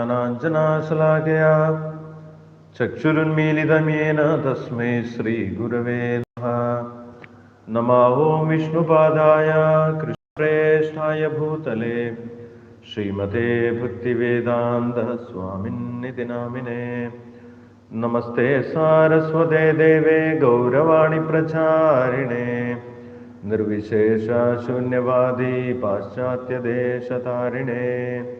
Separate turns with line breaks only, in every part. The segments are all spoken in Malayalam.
ज्ञानाञ्जनाशलाकया। चक्षुरुन्मीलितमेन तस्मै श्रीगुरवे नमः। ॐ विष्णुपादाय कृष्णप्रेष्ठाय भूतले। श्रीमते भक्तिवेदान्तः स्वामिन्निति नामिने। नमस्ते सारस्वते देवे गौरवाणि प्रचारिणे। निर्विशेषशून्यवादी पाश्चात्यदेशतारिणे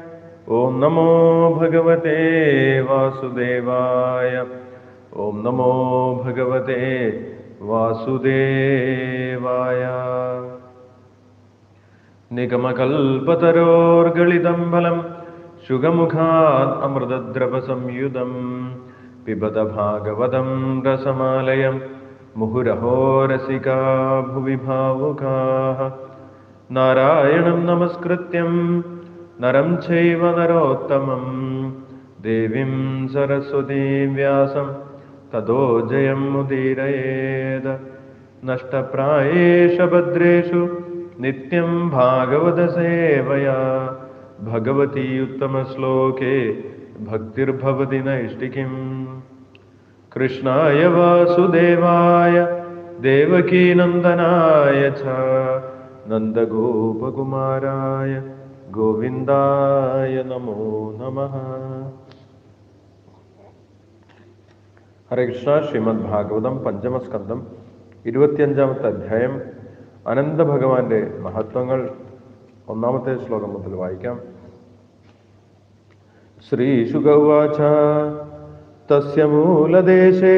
ഓം നമോ ഭഗവതേ വാസുദേവായ. ഓം നമോ ഭഗവതേ വാസുദേവായ. നിഗമകൽപതരോർഗളിതംബലം ശുഗമുഖാത് അമൃതദ്രവസംയുതം പിബത ഭാഗവതം രസമാലയം മുഹുരഹോ രസികാ ഭുവി ഭാവുകാ നാരായണം നമസ്കൃത്യം. नरं चैव नरोत्तमं। देवीं सरस्वतीं व्यासं ततो जयं मुदीरयेद। नष्टप्रायेष भद्रेषु नित्यं भागवतसेवया। भगवती उत्तमश्लोके भक्तिर्भवति नैष्टिकीम्। कृष्णाय वासुदेवाय देवकीनन्दनाय च नन्दगोपकुमाराय गोविन्दाय नमो नमः ഹരേ കൃഷ്ണ ശ്രീമദ് ഭാഗവതം പഞ്ചമസ്കന്ധം ഇരുപത്തിയഞ്ചാമത്തെ അധ്യായം അനന്ത ഭഗവാന്റെ മഹത്വങ്ങൾ ഒന്നാമത്തെ ശ്ലോകം മുതൽ വായിക്കാം ശ്രീശുഗവാച തസ്യ മൂലദേശേ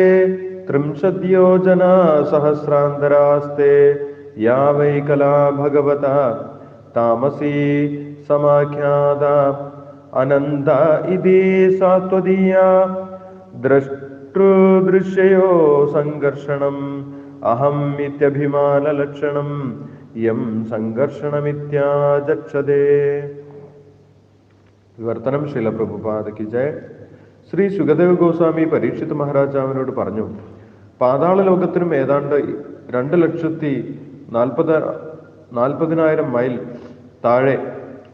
ത്രിംശദ്യോജനാ സഹസ്രാന്തരാസ്തെ യാ വൈ കലാ ഭഗവത താമസീ സമാഖ്യാത അനന്ത ഇതി സാത്വദീയ ദ്രഷ്ടൃദൃശ്യയോ സംഘർഷണം അഹം ഇത്യഭിമാനലക്ഷണം യം സംഘർഷണമിത്യാചക്ഷതേ വിവർത്തനം ശീല ജയ ശ്രീ സുഖദേവ് ഗോസ്വാമി പരീക്ഷിത് മഹാരാജാവിനോട് പറഞ്ഞു പാതാള ലോകത്തിനും ഏതാണ്ട് രണ്ട് ലക്ഷത്തി നാൽപ്പത് നാൽപ്പതിനായിരം മൈൽ താഴെ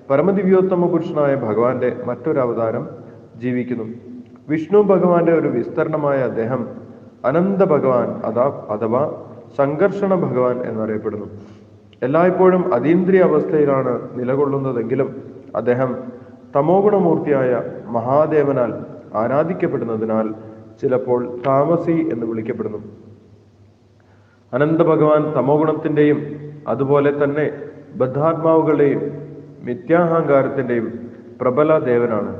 പരമദിവ്യോത്തമ പുരുഷനായ ഭഗവാന്റെ മറ്റൊരവതാരം ജീവിക്കുന്നു. വിഷ്ണു ഭഗവാന്റെ ഒരു വിസ്തരണമായ അദ്ദേഹം അനന്ത ഭഗവാൻ അതാ അഥവാ സംഘർഷണ ഭഗവാൻ എന്നറിയപ്പെടുന്നു. എല്ലായ്പ്പോഴും അതീന്ദ്രിയ അവസ്ഥയിലാണ് നിലകൊള്ളുന്നതെങ്കിലും അദ്ദേഹം തമോഗുണമൂർത്തിയായ മഹാദേവനാൽ ആരാധിക്കപ്പെടുന്നതിനാൽ ചിലപ്പോൾ താമസി എന്ന് വിളിക്കപ്പെടുന്നു. അനന്ത ഭഗവാൻ തമോഗുണത്തിന്റെയും അതുപോലെ തന്നെ ബദ്ധാത്മാവുകളുടെയും മിഥ്യാഹങ്കാരത്തിന്റെയും പ്രബല ദേവനാണ്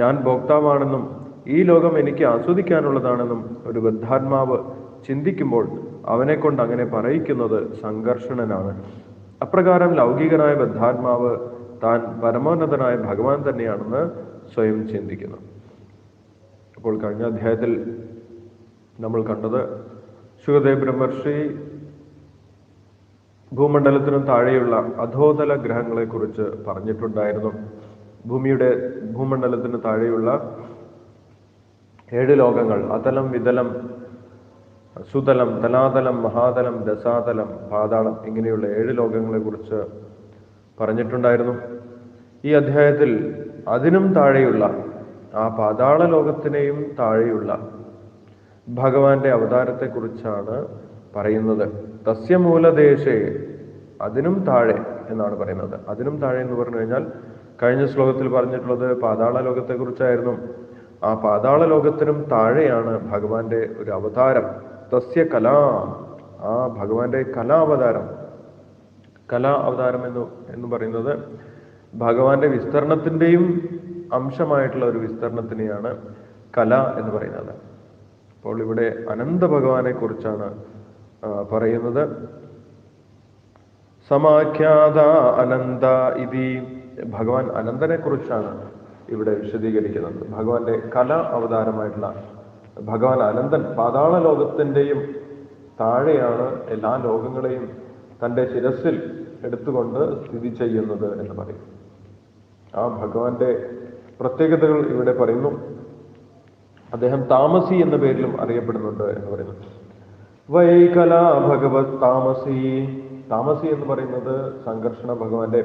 ഞാൻ ഭോക്താവാണെന്നും ഈ ലോകം എനിക്ക് ആസ്വദിക്കാനുള്ളതാണെന്നും ഒരു ബദ്ധാത്മാവ് ചിന്തിക്കുമ്പോൾ അവനെ കൊണ്ട് അങ്ങനെ പറയിക്കുന്നത് സംഘർഷണനാണ്. അപ്രകാരം ലൗകികനായ ബദ്ധാത്മാവ് താൻ പരമോന്നതനായ ഭഗവാൻ തന്നെയാണെന്ന് സ്വയം ചിന്തിക്കുന്നു. അപ്പോൾ കഴിഞ്ഞ അധ്യായത്തിൽ നമ്മൾ കണ്ടത് ശുഗദേവ് ബ്രഹ്മർഷി ഭൂമണ്ഡലത്തിനും താഴെയുള്ള അധോതല ഗ്രഹങ്ങളെ കുറിച്ച് പറഞ്ഞിട്ടുണ്ടായിരുന്നു. ഭൂമിയുടെ ഭൂമണ്ഡലത്തിന് താഴെയുള്ള ഏഴ് ലോകങ്ങൾ അതലം വിതലം സുതലം തലാതലം മഹാതലം ദശാതലം പാതാളം ഇങ്ങനെയുള്ള ഏഴ് ലോകങ്ങളെ കുറിച്ച് പറഞ്ഞിട്ടുണ്ടായിരുന്നു. ഈ അധ്യായത്തിൽ അതിനും താഴെയുള്ള ആ പാതാള ലോകത്തിനെയും താഴെയുള്ള ഭഗവാന്റെ അവതാരത്തെക്കുറിച്ചാണ് പറയുന്നത്. തസ്യമൂലദേശേ അതിനും താഴെ എന്നാണ് പറയുന്നത്. അതിനും താഴെ എന്ന് പറഞ്ഞു കഴിഞ്ഞാൽ കഴിഞ്ഞ ശ്ലോകത്തിൽ പറഞ്ഞിട്ടുള്ളത് പാതാള ലോകത്തെക്കുറിച്ചായിരുന്നു. ആ പാതാള ലോകത്തിനും താഴെയാണ് ഭഗവാന്റെ ഒരു അവതാരം. തസ്യ കലാ. ആ ഭഗവാന്റെ കലാവതാരം. കലാ അവതാരം എന്ന് എന്ന് പറയുന്നത് ഭഗവാന്റെ വിസ്തരണത്തിന്റെയും അംശമായിട്ടുള്ള ഒരു വിസ്തരണത്തിനെയാണ് കല എന്ന് പറയുന്നത്. അപ്പോൾ ഇവിടെ അനന്ത ഭഗവാനെ കുറിച്ചാണ് പറയുന്നത്. സമാഖ്യാത അനന്ത ഇതി. ഭഗവാൻ അനന്തനെ കുറിച്ചാണ് ഇവിടെ വിശദീകരിക്കുന്നത്. ഭഗവാന്റെ കല അവതാരമായിട്ടുള്ള ഭഗവാൻ അനന്തൻ പാതാള ലോകത്തിന്റെയും താഴെയാണ് എല്ലാ ലോകങ്ങളെയും തന്റെ ശിരസിൽ എടുത്തുകൊണ്ട് സ്ഥിതി ചെയ്യുന്നത് എന്ന് പറയും. ആ ഭഗവാന്റെ പ്രത്യേകതകൾ ഇവിടെ പറയുന്നു. അദ്ദേഹം താമസി എന്ന പേരിലും അറിയപ്പെടുന്നുണ്ട് എന്ന് പറയുന്നു. വൈകല ഭഗവത് താമസി. താമസി എന്ന് പറയുന്നത് സംഘർഷണ ഭഗവാന്റെ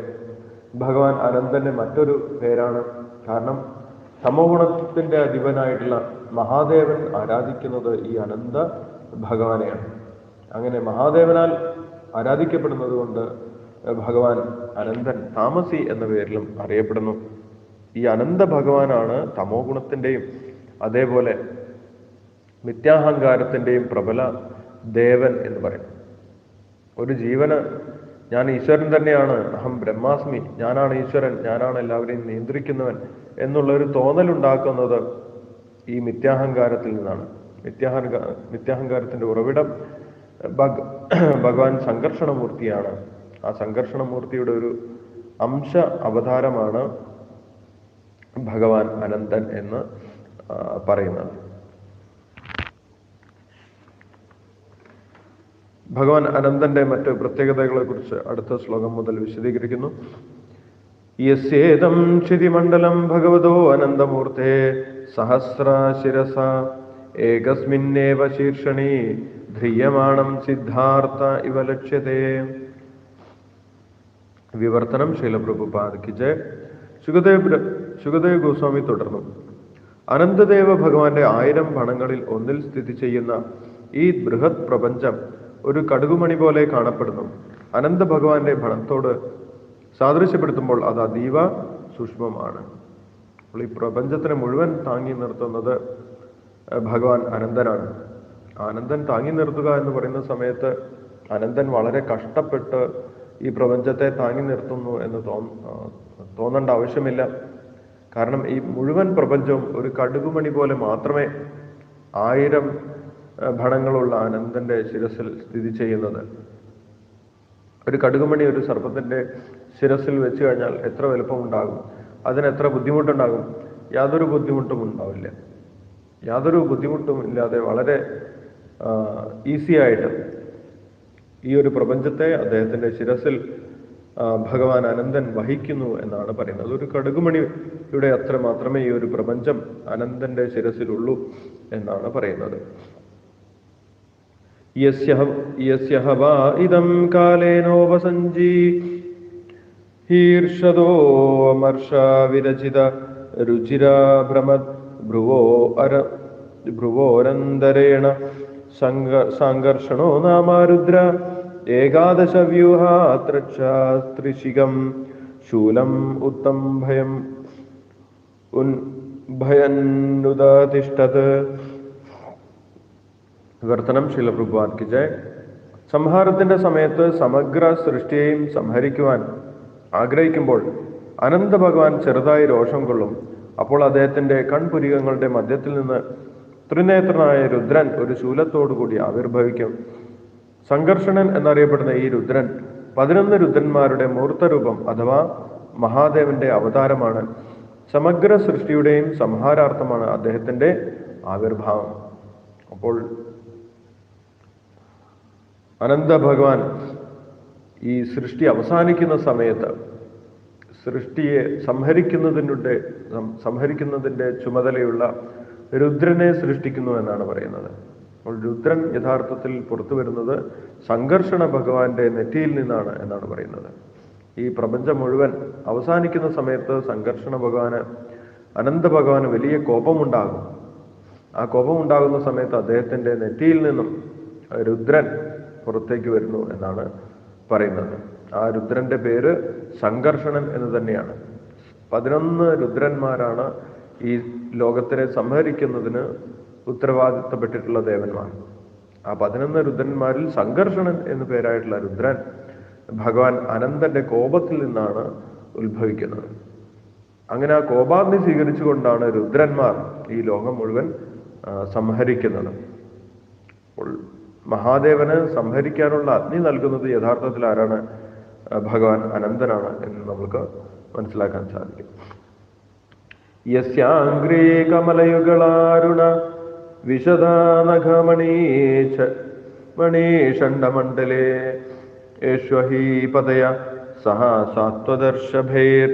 ഭഗവാൻ അനന്തന്റെ മറ്റൊരു പേരാണ്. കാരണം തമോഗുണത്തിന്റെ അധിപനായിട്ടുള്ള മഹാദേവൻ ആരാധിക്കുന്നത് ഈ അനന്ത ഭഗവാനെയാണ്. അങ്ങനെ മഹാദേവനാൽ ആരാധിക്കപ്പെടുന്നത് കൊണ്ട് ഭഗവാൻ അനന്തൻ താമസി എന്ന പേരിലും അറിയപ്പെടുന്നു. ഈ അനന്ത ഭഗവാനാണ് തമോ ഗുണത്തിന്റെയും അതേപോലെ മിഥ്യാഹങ്കാരത്തിന്റെയും പ്രബല ദേവൻ എന്ന് പറയും. ഒരു ജീവന് ഞാൻ ഈശ്വരൻ തന്നെയാണ്. അഹം ബ്രഹ്മാസ്മി. ഞാനാണ് ഈശ്വരൻ. ഞാനാണ് എല്ലാവരെയും നിയന്ത്രിക്കുന്നവൻ എന്നുള്ള ഒരു തോന്നലുണ്ടാക്കുന്നത് ഈ മിഥ്യാഹങ്കാരത്തിൽ നിന്നാണ്. മിഥ്യാഹങ്ക മിഥ്യാഹങ്കാരത്തിന്റെ ഉറവിടം ഭഗ് ഭഗവാൻ സംഘർഷണമൂർത്തിയാണ്. ആ സംഘർഷണമൂർത്തിയുടെ ഒരു അംശ അവതാരമാണ് ഭഗവാൻ അനന്തൻ എന്ന് പറയുന്നത്. ഭഗവാൻ അനന്തന്റെ മറ്റ് പ്രത്യേകതകളെ കുറിച്ച് അടുത്ത ശ്ലോകം മുതൽ വിശദീകരിക്കുന്നു. യസ്യേദം ക്ഷിതിമണ്ഡലം ഭഗവതോ അനന്തമൂർത്തേ സഹസ്രാശിരസ. ഏകസ്മിന്നേവ ശീർഷണി ധ്രിയമാണം സിദ്ധാർത്ഥ ഇവ ലക്ഷ്യതേ വിവർത്തനം ശീലപ്രഭുപാദിക്കിച്ച് സുഖദേവ് സുഖദേവ് ഗോസ്വാമി തുടർന്നു. അനന്തദേവ ഭഗവാന്റെ ആയിരം പണങ്ങളിൽ ഒന്നിൽ സ്ഥിതി ചെയ്യുന്ന ഈ ബൃഹത് പ്രപഞ്ചം ഒരു കടുകുമണി പോലെ കാണപ്പെടുന്നു. അനന്ത ഭഗവാന്റെ ഭണത്തോട് സാദൃശ്യപ്പെടുത്തുമ്പോൾ അത് അതീവ സൂക്ഷ്മമാണ്. അപ്പോൾ ഈ പ്രപഞ്ചത്തിനെ മുഴുവൻ താങ്ങി നിർത്തുന്നത് ഭഗവാൻ അനന്തനാണ്. അനന്തൻ താങ്ങി നിർത്തുക എന്ന് പറയുന്ന സമയത്ത് അനന്തൻ വളരെ കഷ്ടപ്പെട്ട് ഈ പ്രപഞ്ചത്തെ താങ്ങി നിർത്തുന്നു എന്ന് തോന്നേണ്ട ആവശ്യമില്ല. കാരണം ഈ മുഴുവൻ പ്രപഞ്ചവും ഒരു കടുകുമണി പോലെ മാത്രമേ ആയിരം ആ, ഭണങ്ങളുള്ള അനന്തന്റെ ശിരസിൽ സ്ഥിതി ചെയ്യുന്നത്. ഒരു കടുകുമണി ഒരു സർപ്പത്തിന്റെ ശിരസിൽ വെച്ച് കഴിഞ്ഞാൽ എത്ര വലുപ്പമുണ്ടാകും? അതിന് എത്ര ബുദ്ധിമുട്ടുണ്ടാകും? യാതൊരു ബുദ്ധിമുട്ടും ഉണ്ടാവില്ല. യാതൊരു ബുദ്ധിമുട്ടും ഇല്ലാതെ വളരെ ഈസി ആയിട്ട് ഈ ഒരു പ്രപഞ്ചത്തെ അദ്ദേഹത്തിന്റെ ശിരസിൽ ഭഗവാൻ അനന്തൻ വഹിക്കുന്നു എന്നാണ് പറയുന്നത്. ഒരു കടുകുമണിയുടെ അത്ര മാത്രമേ ഈ ഒരു പ്രപഞ്ചം അനന്തന്റെ ശിരസിലുള്ളൂ എന്നാണ് പറയുന്നത്. യസ്യ ഹ- യസ്യ ഹ വാ ഇദം കാലേനോപസഞ്ജീ ഹീർഷദോ അമർഷ വിരചിത രുചിരാഭ്രമത് ഭ്രുവോ അര ഭ്രുവോരന്തരേണ സംഘ സംഘർഷണോ നാമാരുദ്ര. ഏകാദശ വ്യൂഹാത്രക്ഷാസ്ത്രിശികം ശൂലം ഉത്തം ഭയം ഉൻ ഭയന്നുദതിഷ്ഠത്. വിവർത്തനം ശീലപ്രഭുവാർക്ക് ജയ്. സംഹാരത്തിന്റെ സമയത്ത് സമഗ്ര സൃഷ്ടിയെയും സംഹരിക്കുവാൻ ആഗ്രഹിക്കുമ്പോൾ അനന്ത ഭഗവാൻ ചെറുതായി രോഷം കൊള്ളും. അപ്പോൾ അദ്ദേഹത്തിന്റെ കൺപുരികങ്ങളുടെ മധ്യത്തിൽ നിന്ന് ത്രിനേത്രനായ രുദ്രൻ ഒരു ശൂലത്തോടുകൂടി ആവിർഭവിക്കും. സംഘർഷണൻ എന്നറിയപ്പെടുന്ന ഈ രുദ്രൻ പതിനൊന്ന് രുദ്രന്മാരുടെ മൂർത്തരൂപം അഥവാ മഹാദേവന്റെ അവതാരമാണ്. സമഗ്ര സൃഷ്ടിയുടെയും സംഹാരാർത്ഥമാണ് അദ്ദേഹത്തിന്റെ ആവിർഭാവം. അപ്പോൾ അനന്ത ഭഗവാൻ ഈ സൃഷ്ടി അവസാനിക്കുന്ന സമയത്ത് സൃഷ്ടിയെ സംഹരിക്കുന്നതിനുടെ സംഹരിക്കുന്നതിന്റെ ചുമതലയുള്ള രുദ്രനെ സൃഷ്ടിക്കുന്നു എന്നാണ് പറയുന്നത്. അപ്പോൾ രുദ്രൻ യഥാർത്ഥത്തിൽ പുറത്തു വരുന്നത് സംഘർഷണ ഭഗവാന്റെ നെറ്റിയിൽ നിന്നാണ് എന്നാണ് പറയുന്നത്. ഈ പ്രപഞ്ചം മുഴുവൻ അവസാനിക്കുന്ന സമയത്ത് സംഘർഷണ ഭഗവാന് അനന്ത ഭഗവാന് വലിയ കോപമുണ്ടാകും. ആ കോപമുണ്ടാകുന്ന സമയത്ത് അദ്ദേഹത്തിന്റെ നെറ്റിയിൽ നിന്നും രുദ്രൻ പുറത്തേക്ക് വരുന്നു എന്നാണ് പറയുന്നത്. ആ രുദ്രന്റെ പേര് സംഘർഷണൻ എന്ന് തന്നെയാണ്. പതിനൊന്ന് രുദ്രന്മാരാണ് ഈ ലോകത്തിനെ സംഹരിക്കുന്നതിന് ഉത്തരവാദിത്തപ്പെട്ടിട്ടുള്ള ദേവന്മാർ. ആ പതിനൊന്ന് രുദ്രന്മാരിൽ സംഘർഷണൻ എന്ന് പേരായിട്ടുള്ള രുദ്രൻ ഭഗവാൻ അനന്തന്റെ കോപത്തിൽ നിന്നാണ് ഉത്ഭവിക്കുന്നത്. അങ്ങനെ ആ കോപാഗ്നി സ്വീകരിച്ചുകൊണ്ടാണ് രുദ്രന്മാർ ഈ ലോകം മുഴുവൻ സംഹരിക്കുന്നത്. മഹാദേവന് സംഹരിക്കാനുള്ള അഗ്നി നൽകുന്നത് യഥാർത്ഥത്തിൽ ആരാണ്? ഭഗവാൻ അനന്തനാണ് എന്ന് നമുക്ക് മനസ്സിലാക്കാൻ സാധിക്കും. യസ്യാംഗ്രേ കമലയുഗളാരുണ വിശദാനഘമണീശ മണീഷണ്ഡമണ്ഡലേ യേശ്വഹീ പദയ സഹ സാത്വദർശഭൈർ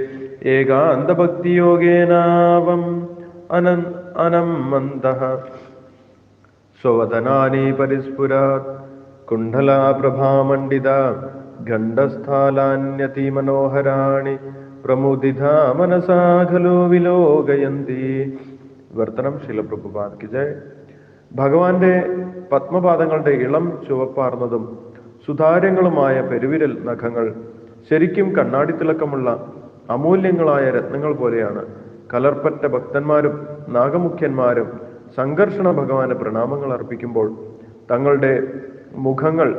ഏകാന്തഭക്തിയോഗേനാവം അനൻ അനമ്മന്തഃ സ്വവദനാനി പരിസ്ഫുരാത് കുണ്ഡലാപ്രഭാമണ്ഡിത ഖണ്ഡസ്ഥാലാന്യതിമനോഹരാണി പ്രമുദിത മനസാ ഖലു വിലോകയന്തി. വർത്തനം ശിലപ്രഭുപാദ് കി ജയ്. ഭഗവാന്റെ പത്മപാദങ്ങളുടെ ഇളം ചുവപ്പാർന്നതും സുതാര്യങ്ങളുമായ പെരുവിരൽ നഖങ്ങൾ ശരിക്കും കണ്ണാടിത്തിളക്കമുള്ള അമൂല്യങ്ങളായ രത്നങ്ങൾ പോലെയാണ്. കലർപ്പറ്റ ഭക്തന്മാരും നാഗമുഖ്യന്മാരും സംഘർഷണ ഭഗവാന് പ്രണാമങ്ങൾ അർപ്പിക്കുമ്പോൾ തങ്ങളുടെ മുഖങ്ങൾ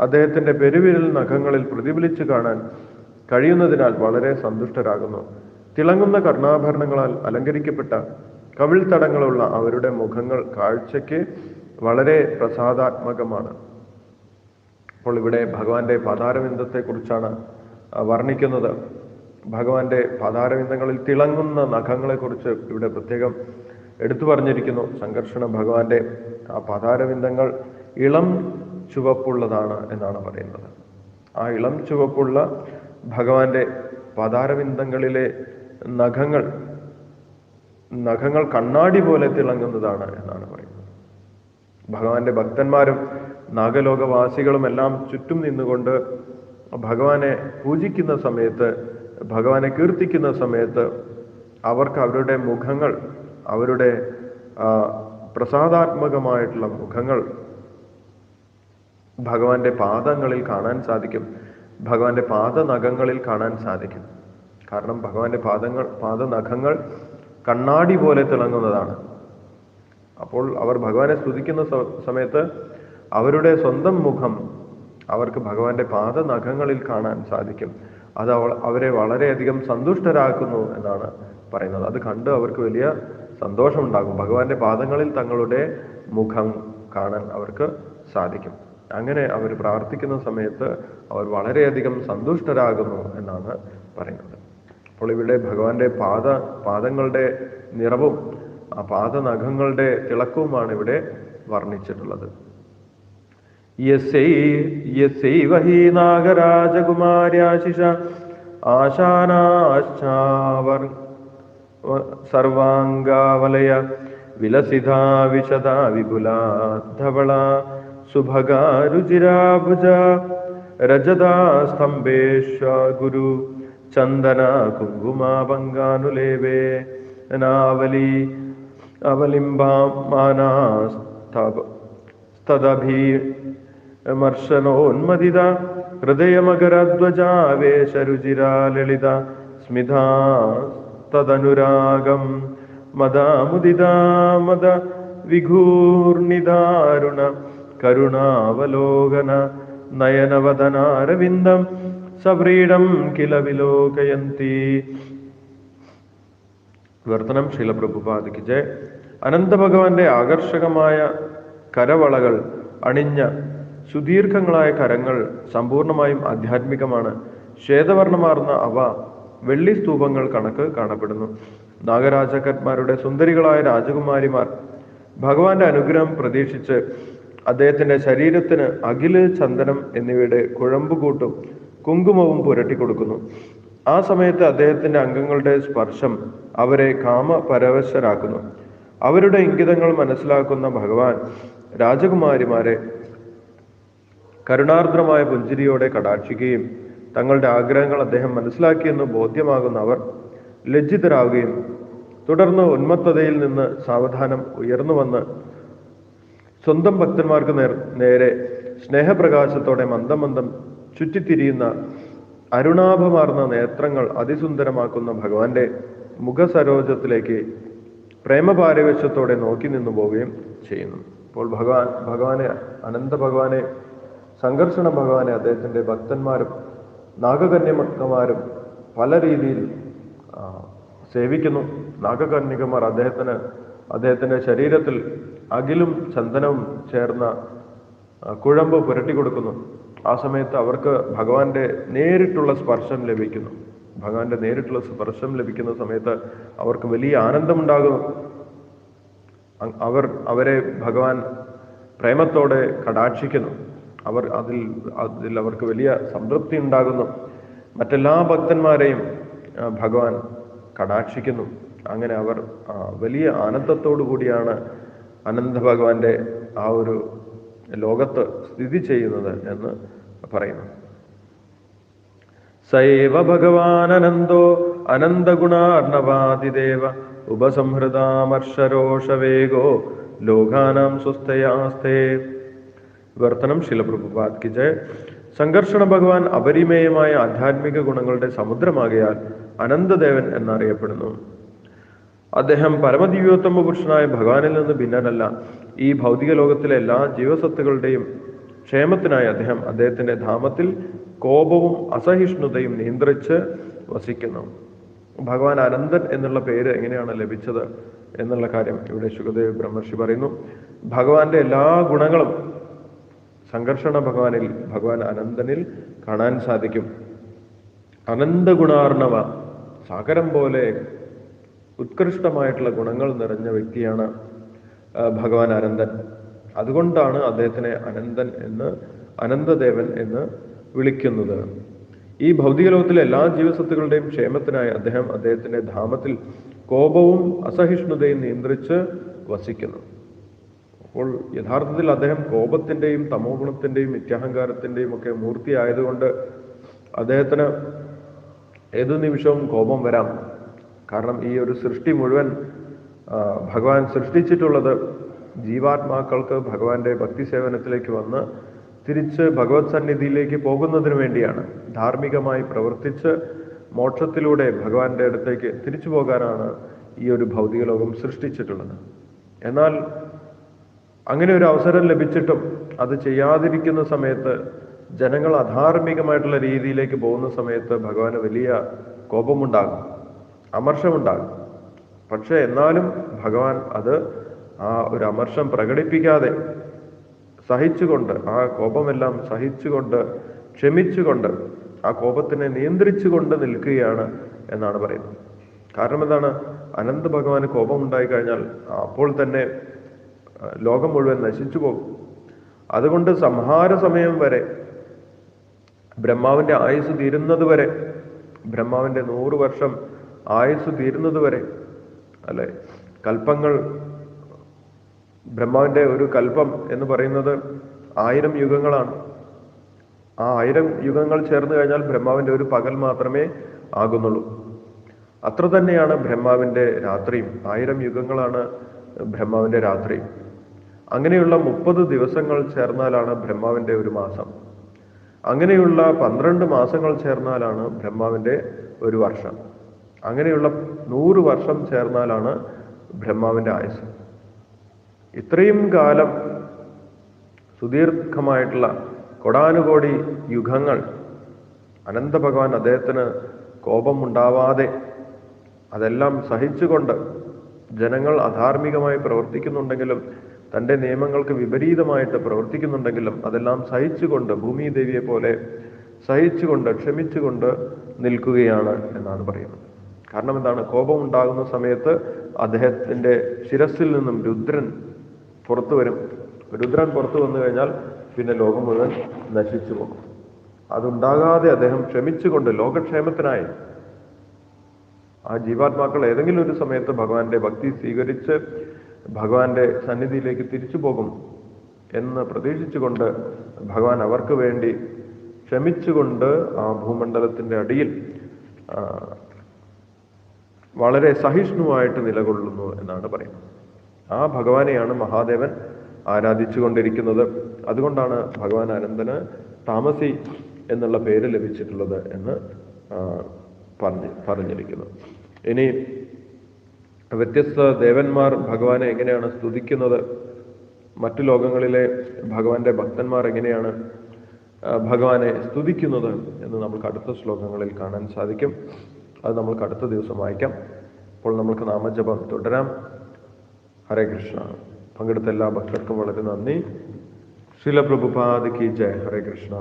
അദ്ദേഹത്തിന്റെ പെരുവിരൽ നഖങ്ങളിൽ പ്രതിഫലിച്ചു കാണാൻ കഴിയുന്നതിനാൽ വളരെ സന്തുഷ്ടരാകുന്നു. തിളങ്ങുന്ന കർണാഭരണങ്ങളാൽ അലങ്കരിക്കപ്പെട്ട കവിൾ തടങ്ങളുള്ള അവരുടെ മുഖങ്ങൾ കാഴ്ചയ്ക്ക് വളരെ പ്രസാദാത്മകമാണ്. അപ്പോൾ ഇവിടെ ഭഗവാന്റെ പാതാരവിന്ദത്തെ കുറിച്ചാണ് വർണിക്കുന്നത്. ഭഗവാന്റെ പാതാരവിന്ദങ്ങളിൽ തിളങ്ങുന്ന നഖങ്ങളെക്കുറിച്ച് ഇവിടെ പ്രത്യേകം എടുത്തു പറഞ്ഞിരിക്കുന്നു. സംഘർഷണ ഭഗവാന്റെ ആ പതാരവിന്ദങ്ങൾ ഇളം ചുവപ്പുള്ളതാണ് എന്നാണ് പറയുന്നത്. ആ ഇളം ചുവപ്പുള്ള ഭഗവാന്റെ പതാരവിന്ദങ്ങളിലെ നഖങ്ങൾ നഖങ്ങൾ കണ്ണാടി പോലെ തിളങ്ങുന്നതാണ് എന്നാണ് പറയുന്നത്. ഭഗവാന്റെ ഭക്തന്മാരും നാഗലോകവാസികളും എല്ലാം ചുറ്റും നിന്നുകൊണ്ട് ഭഗവാനെ പൂജിക്കുന്ന സമയത്ത് ഭഗവാനെ കീർത്തിക്കുന്ന സമയത്ത് അവർക്ക് അവരുടെ മുഖങ്ങൾ അവരുടെ പ്രസാദാത്മകമായിട്ടുള്ള മുഖങ്ങൾ ഭഗവാന്റെ പാദങ്ങളിൽ കാണാൻ സാധിക്കും. ഭഗവാന്റെ പാദനഖങ്ങളിൽ കാണാൻ സാധിക്കും. കാരണം ഭഗവാന്റെ പാദങ്ങൾ പാദനഖങ്ങൾ കണ്ണാടി പോലെ തിളങ്ങുന്നതാണ്. അപ്പോൾ അവർ ഭഗവാനെ സ്തുതിക്കുന്ന സമയത്ത് അവരുടെ സ്വന്തം മുഖം അവർക്ക് ഭഗവാന്റെ പാദനഖങ്ങളിൽ കാണാൻ സാധിക്കും. അത് അവ അവരെ വളരെയധികം സന്തുഷ്ടരാക്കുന്നു എന്നാണ് പറയുന്നത്. അത് കണ്ട് അവർക്ക് വലിയ സന്തോഷമുണ്ടാകും. ഭഗവാന്റെ പാദങ്ങളിൽ തങ്ങളുടെ മുഖം കാണാൻ അവർക്ക് സാധിക്കും. അങ്ങനെ അവർ പ്രാർത്ഥിക്കുന്ന സമയത്ത് അവർ വളരെയധികം സന്തുഷ്ടരാകുന്നു എന്നാണ് പറയുന്നത്. അപ്പോൾ ഇവിടെ ഭഗവാന്റെ പാദ പാദങ്ങളുടെ നിറവും ആ പാദനഖങ്ങളുടെ തിളക്കവുമാണ് ഇവിടെ വർണിച്ചിട്ടുള്ളത്. നാഗരാജകുമാര്യാശിഷ യസ്യൈവ ಸರ್ವಾಂಗಾವಲಯ ವಿಲಸಿಧ ವಿಶದ ವಿಪುಲಾ ಧವಳ ಸುಭಗಾ ರುಜಿರಾಭುಜ ರಜದ ಸ್ತಂಭೇಶ ಗುರು ಚಂದನ ಕುಂಗುಮ ಬಂಗಾನುಲೇವೆ ನಾವಲಿ ಅವಲಿಂಬಾಮಾನ ಸ್ತದಭಿಮರ್ಶನೋನ್ಮದಿದ ಹೃದಯ ಮಗರ ಧ್ವಜಾವೇಶ ರುಜಿರ ಲಳಿತ ಸ್ಮಿಧಾ തദനുരാഗം. മദാമുദിതാ മദ വിഘൂർണിദാരുണ കരുണാവലോകന നയനവദനാരവിന്ദം സവ്രീഡം കില വിലോകയന്തി. വർത്തനം ശീലപ്രഭുപാദിക്ക് ജയ്. അനന്തഭഗവാന്റെ ആകർഷകമായ കരവളകൾ അണിഞ്ഞ സുദീർഘങ്ങളായ കരങ്ങൾ സമ്പൂർണമായും ആധ്യാത്മികമാണ്. ശ്വേതവർണമാർന്ന അവ വെള്ളി സ്തൂപങ്ങൾ കണക്ക് കാണപ്പെടുന്നു. നാഗരാജാക്കന്മാരുടെ സുന്ദരികളായ രാജകുമാരിമാർ ഭഗവാന്റെ അനുഗ്രഹം പ്രതീക്ഷിച്ച് അദ്ദേഹത്തിന്റെ ശരീരത്തിന് അഖിൽ ചന്ദനം എന്നിവയുടെ കുഴമ്പുകൂട്ടും കുങ്കുമവും പുരട്ടിക്കൊടുക്കുന്നു. ആ സമയത്ത് അദ്ദേഹത്തിന്റെ അംഗങ്ങളുടെ സ്പർശം അവരെ കാമ പരവശരാക്കുന്നു അവരുടെ ഇംഗിതങ്ങൾ മനസ്സിലാക്കുന്ന ഭഗവാൻ രാജകുമാരിമാരെ കരുണാർദ്രമായ പുഞ്ചിരിയോടെ കടാക്ഷിക്കുകയും തങ്ങളുടെ ആഗ്രഹങ്ങൾ അദ്ദേഹം മനസ്സിലാക്കിയെന്ന് ബോധ്യമാകുന്ന അവർ ലജ്ജിതരാവുകയും തുടർന്ന് ഉന്മത്തതയിൽ നിന്ന് സാവധാനം ഉയർന്നു വന്ന് സ്വന്തം ഭക്തന്മാർക്ക് നേരെ സ്നേഹപ്രകാശത്തോടെ മന്ദം മന്ദം ചുറ്റിത്തിരിയുന്ന അരുണാഭമാർന്ന നേത്രങ്ങൾ അതിസുന്ദരമാക്കുന്ന ഭഗവാന്റെ മുഖസരോജത്തിലേക്ക് പ്രേമപാരവശ്യത്തോടെ നോക്കി നിന്നു പോവുകയും ചെയ്യുന്നു. അപ്പോൾ ഭഗവാൻ ഭഗവാനെ അനന്ത ഭഗവാനെ സംഘർഷണ ഭഗവാനെ അദ്ദേഹത്തിന്റെ ഭക്തന്മാരും നാഗകന്യമാരും പല രീതിയിൽ സേവിക്കുന്നു. നാഗകന്യകമാർ അദ്ദേഹത്തിന് അദ്ദേഹത്തിന്റെ ശരീരത്തിൽ അകിലും ചന്ദനവും ചേർന്ന കുഴമ്പ് പുരട്ടി കൊടുക്കുന്നു. ആ സമയത്ത് അവർക്ക് ഭഗവാന്റെ നേരിട്ടുള്ള സ്പർശം ലഭിക്കുന്നു. ഭഗവാന്റെ നേരിട്ടുള്ള സ്പർശം ലഭിക്കുന്ന സമയത്ത് അവർക്ക് വലിയ ആനന്ദമുണ്ടാകുന്നു. അവർ അവരെ ഭഗവാൻ പ്രേമത്തോടെ കടാക്ഷിക്കുന്നു. അവർ അതിൽ അതിൽ അവർക്ക് വലിയ സംതൃപ്തി ഉണ്ടാകുന്നു. മറ്റെല്ലാ ഭക്തന്മാരെയും ഭഗവാൻ കടാക്ഷിക്കുന്നു. അങ്ങനെ അവർ വലിയ ആനന്ദത്തോടു കൂടിയാണ് അനന്ത ഭഗവാന്റെ ആ ഒരു ലോകത്ത് സ്ഥിതി ചെയ്യുന്നത് എന്ന് പറയുന്നു. സൈവ ഭഗവാനനന്ദോ അനന്തഗുണാർണവാദിദേവ ഉപസംഹൃതാമർഷരോഷവേഗോ ലോകാനാം സ്വസ്ഥയാസ്തേ വർത്തനം ശിലപ്രഭുപാത് കി ജയ. സംഘർഷണ ഭഗവാൻ അപരിമേയമായ ആധ്യാത്മിക ഗുണങ്ങളുടെ സമുദ്രമാകയാൽ അനന്തദേവൻ എന്നറിയപ്പെടുന്നു. അദ്ദേഹം പരമദിവ്യോത്തമ പുരുഷനായ ഭഗവാനിൽ നിന്ന് ഭിന്നനല്ല. ഈ ഭൗതിക ലോകത്തിലെ എല്ലാ ജീവസത്തുകളുടെയും ക്ഷേമത്തിനായി അദ്ദേഹം അദ്ദേഹത്തിന്റെ ധാമത്തിൽ കോപവും അസഹിഷ്ണുതയും നിയന്ത്രിച്ച് വസിക്കുന്നു. ഭഗവാൻ അനന്തൻ എന്നുള്ള പേര് എങ്ങനെയാണ് ലഭിച്ചത് എന്നുള്ള കാര്യം ഇവിടെ ശുഖദേവ് ബ്രഹ്മർഷി പറയുന്നു. ഭഗവാന്റെ എല്ലാ ഗുണങ്ങളും സംഘർഷണ ഭഗവാനിൽ ഭഗവാൻ അനന്തനിൽ കാണാൻ സാധിക്കും. അനന്ത ഗുണാർണവ സാഗരം പോലെ ഉത്കൃഷ്ടമായിട്ടുള്ള ഗുണങ്ങൾ നിറഞ്ഞ വ്യക്തിയാണ് ഭഗവാൻ അനന്തൻ. അതുകൊണ്ടാണ് അദ്ദേഹത്തിനെ അനന്തൻ എന്ന് അനന്തദേവൻ എന്ന് വിളിക്കുന്നത്. ഈ ഭൗതിക ലോകത്തിലെ എല്ലാ ജീവസത്തുകളുടെയും ക്ഷേമത്തിനായി അദ്ദേഹം അദ്ദേഹത്തിന്റെ ധാമത്തിൽ കോപവും അസഹിഷ്ണുതയും നിയന്ത്രിച്ച് വസിക്കുന്നു. അപ്പോൾ യഥാർത്ഥത്തിൽ അദ്ദേഹം കോപത്തിന്റെയും തമോ ഗുണത്തിന്റെയും മിഥ്യാഹങ്കാരത്തിന്റെയും ഒക്കെ മൂർത്തി ആയതുകൊണ്ട് അദ്ദേഹത്തിന് ഏതു നിമിഷവും കോപം വരാം. കാരണം ഈ ഒരു സൃഷ്ടി മുഴുവൻ ഭഗവാൻ സൃഷ്ടിച്ചിട്ടുള്ളത് ജീവാത്മാക്കൾക്ക് ഭഗവാന്റെ ഭക്തി സേവനത്തിലേക്ക് വന്ന് തിരിച്ച് ഭഗവത് സന്നിധിയിലേക്ക് പോകുന്നതിന് വേണ്ടിയാണ്. ധാർമ്മികമായി പ്രവർത്തിച്ച് മോക്ഷത്തിലൂടെ ഭഗവാന്റെ അടുത്തേക്ക് തിരിച്ചു പോകാനാണ് ഈ ഒരു ഭൗതിക ലോകം സൃഷ്ടിച്ചിട്ടുള്ളത്. എന്നാൽ അങ്ങനെ ഒരു അവസരം ലഭിച്ചിട്ടും അത് ചെയ്യാതിരിക്കുന്ന സമയത്ത് ജനങ്ങൾ അധാർമികമായിട്ടുള്ള രീതിയിലേക്ക് പോകുന്ന സമയത്ത് ഭഗവാന് വലിയ കോപമുണ്ടാകും അമർഷമുണ്ടാകും. പക്ഷെ എന്നാലും ഭഗവാൻ അത് ആ ഒരു അമർഷം പ്രകടിപ്പിക്കാതെ സഹിച്ചുകൊണ്ട് ആ കോപമെല്ലാം സഹിച്ചുകൊണ്ട് ക്ഷമിച്ചുകൊണ്ട് ആ കോപത്തിനെ നിയന്ത്രിച്ചുകൊണ്ട് നിൽക്കുകയാണ് എന്നാണ് പറയുന്നത്. കാരണം എന്താണ്? അനന്ത ഭഗവാന് കോപം ഉണ്ടായി കഴിഞ്ഞാൽ അപ്പോൾ തന്നെ ലോകം മുഴുവൻ നശിച്ചു പോകും. അതുകൊണ്ട് സംഹാര സമയം വരെ ബ്രഹ്മാവിന്റെ ആയുസ് തീരുന്നത് വരെ ബ്രഹ്മാവിന്റെ നൂറ് വർഷം ആയുസ് തീരുന്നത് വരെ അല്ലെ? കൽപ്പങ്ങൾ ബ്രഹ്മാവിന്റെ ഒരു കൽപ്പം എന്ന് പറയുന്നത് ആയിരം യുഗങ്ങളാണ്. ആ ആയിരം യുഗങ്ങൾ ചേർന്ന് കഴിഞ്ഞാൽ ബ്രഹ്മാവിന്റെ ഒരു പകൽ മാത്രമേ ആകുന്നുള്ളൂ. അത്ര തന്നെയാണ് ബ്രഹ്മാവിന്റെ രാത്രിയും. ആയിരം യുഗങ്ങളാണ് ബ്രഹ്മാവിന്റെ രാത്രി അങ്ങനെയുള്ള മുപ്പത് ദിവസങ്ങൾ ചേർന്നാലാണ് ബ്രഹ്മാവിന്റെ ഒരു മാസം. അങ്ങനെയുള്ള പന്ത്രണ്ട് മാസങ്ങൾ ചേർന്നാലാണ് ബ്രഹ്മാവിന്റെ ഒരു വർഷം. അങ്ങനെയുള്ള നൂറ് വർഷം ചേർന്നാലാണ് ബ്രഹ്മാവിന്റെ ആയുസ് ഇത്രയും കാലം സുദീർഘമായിട്ടുള്ള കൊടാനുകോടി യുഗങ്ങൾ അനന്ത ഭഗവാൻ അദ്ദേഹത്തിന് കോപമുണ്ടാവാതെ അതെല്ലാം സഹിച്ചുകൊണ്ട് ജനങ്ങൾ അധാർമികമായി പ്രവർത്തിക്കുന്നുണ്ടെങ്കിലും തന്റെ നിയമങ്ങൾക്ക് വിപരീതമായിട്ട് പ്രവർത്തിക്കുന്നുണ്ടെങ്കിലും അതെല്ലാം സഹിച്ചുകൊണ്ട് ഭൂമി ദേവിയെ പോലെ സഹിച്ചുകൊണ്ട് ക്ഷമിച്ചുകൊണ്ട് നിൽക്കുകയാണ് എന്നാണ് പറയുന്നത്. കാരണം എന്താണ്? കോപം ഉണ്ടാകുന്ന സമയത്ത് അദ്ദേഹത്തിന്റെ ശിരസിൽ നിന്നും രുദ്രൻ പുറത്തു വരും. രുദ്രൻ പുറത്തു വന്നു കഴിഞ്ഞാൽ പിന്നെ ലോകം മുഴുവൻ നശിച്ചു പോകും. അതുണ്ടാകാതെ അദ്ദേഹം ക്ഷമിച്ചുകൊണ്ട് ലോകക്ഷേമത്തിനായി ആ ജീവാത്മാക്കൾ ഏതെങ്കിലും ഒരു സമയത്ത് ഭഗവാന്റെ ഭക്തി സ്വീകരിച്ച് ഭഗവാന്റെ സന്നിധിയിലേക്ക് തിരിച്ചു പോകും എന്ന് പ്രതീക്ഷിച്ചുകൊണ്ട് ഭഗവാൻ അവർക്ക് വേണ്ടി ക്ഷമിച്ചുകൊണ്ട് ആ ഭൂമണ്ഡലത്തിന്റെ അടിയിൽ വളരെ സഹിഷ്ണുവായിട്ട് നിലകൊള്ളുന്നു എന്നാണ് പറയുന്നത്. ആ ഭഗവാനെയാണ് മഹാദേവൻ ആരാധിച്ചുകൊണ്ടിരിക്കുന്നത്. അതുകൊണ്ടാണ് ഭഗവാൻ അനന്തന് താമസി എന്നുള്ള പേര് ലഭിച്ചിട്ടുള്ളത് എന്ന് പറഞ്ഞ് പറഞ്ഞിരിക്കുന്നു. ഇനി വ്യത്യസ്ത ദേവന്മാർ ഭഗവാനെ എങ്ങനെയാണ് സ്തുതിക്കുന്നത്? മറ്റു ലോകങ്ങളിലെ ഭഗവാന്റെ ഭക്തന്മാർ എങ്ങനെയാണ് ഭഗവാനെ സ്തുതിക്കുന്നത് എന്ന് നമുക്ക് അടുത്ത ശ്ലോകങ്ങളിൽ കാണാൻ സാധിക്കും. അത് നമ്മൾക്ക് അടുത്ത ദിവസം വായിക്കാം. അപ്പോൾ നമുക്ക് നാമജപം തുടരാം. ഹരേ കൃഷ്ണ. പങ്കെടുത്ത എല്ലാ ഭക്തർക്കും വളരെ നന്ദി. ശില കി ജയ. ഹരേ കൃഷ്ണ.